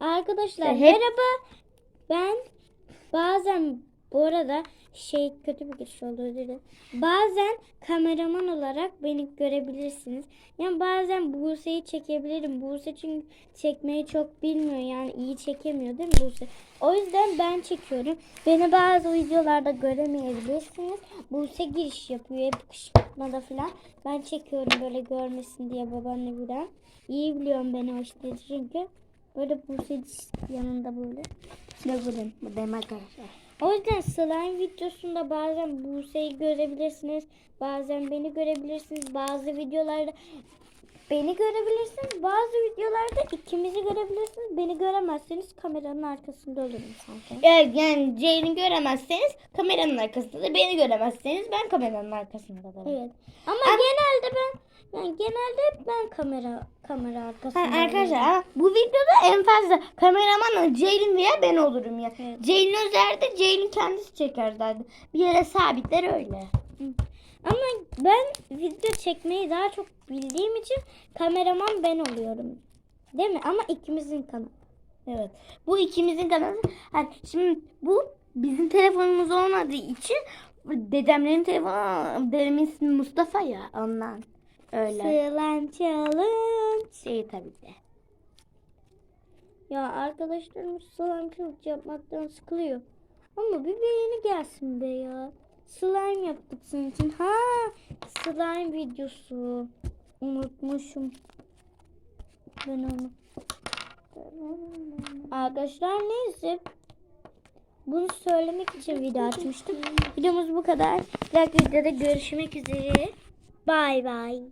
Arkadaşlar hep- merhaba. Ben bazen bu arada şey kötü bir giriş oldu özür dilerim. Bazen kameraman olarak beni görebilirsiniz. Yani bazen Buse'yi çekebilirim. Buse çünkü çekmeyi çok bilmiyor. Yani iyi çekemiyor değil mi Buse? O yüzden ben çekiyorum. Beni bazı videolarda göremeyebilirsiniz. Buse giriş yapıyor hep kışkırtmada falan. Ben çekiyorum böyle görmesin diye babaanne bilen. İyi biliyorum beni o işte çünkü. Böyle Buse yanında böyle. Ne bulayım? Buradayım arkadaşlar. O yüzden slime videosunda bazen Buse'yi görebilirsiniz. Bazen beni görebilirsiniz. Bazı videolarda beni görebilirsiniz. Bazı videolarda ikimizi görebilirsiniz. Beni göremezseniz kameranın arkasında olurum zaten. Evet yani Ceylin göremezseniz kameranın arkasında da beni göremezseniz ben kameranın arkasında da. Evet. Ama genelde ben yani genelde hep ben kamera kamera arkasında. Ha, arkadaşlar ama bu videoda en fazla kameraman Ceylin veya ben olurum ya. Evet. Ceylin Özer'de Ceylin kendisi çeker zaten. Bir yere sabitler öyle. Ama ben video çekmeyi daha çok bildiğim için kameraman ben oluyorum. Değil mi? Ama ikimizin kanalı. Evet. Bu ikimizin kanalı. Ha, şimdi bu bizim telefonumuz olmadığı için dedemlerin telefonu dedemin ismi Mustafa ya ondan. Öyle. Slime challenge. Şey tabii ki. Ya arkadaşlarım slime challenge yapmaktan sıkılıyor. Ama bir beğeni gelsin be ya. Slime yaptık senin için. Ha, slime videosu. Unutmuşum. Ben onu. Arkadaşlar neyse. Bunu söylemek için video açmıştım. Videomuz bu kadar. Bir dahaki videoda görüşmek üzere. Bay bay.